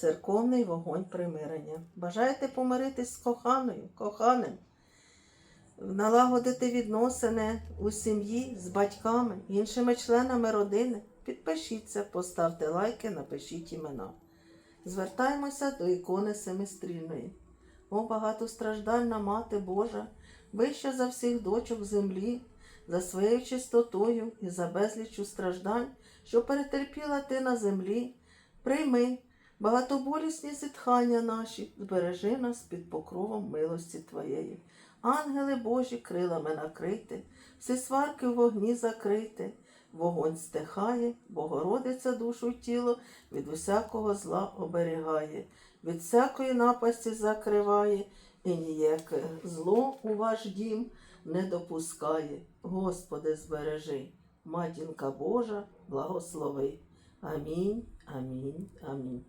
церковний вогонь примирення. Бажаєте помиритись з коханою, коханим, налагодити відносини у сім'ї з батьками, іншими членами родини. Підпишіться, поставте лайки, напишіть імена. Звертаємося до ікони Семистрільної. О багатостраждальна Мати Божа, вища за всіх дочок землі, за своєю чистотою і за безліччю страждань, що перетерпіла ти на землі, прийми багатоболісні зітхання наші, збережи нас під покровом милості Твоєї. Ангели Божі крилами накрити, всі сварки в вогні закрити, вогонь стихає, Богородиця душу й тіло від усякого зла оберігає, від всякої напасті закриває, і ніяке зло у ваш дім не допускає. Господи, збережи, матінка Божа, благослови. Амінь, амінь, амінь.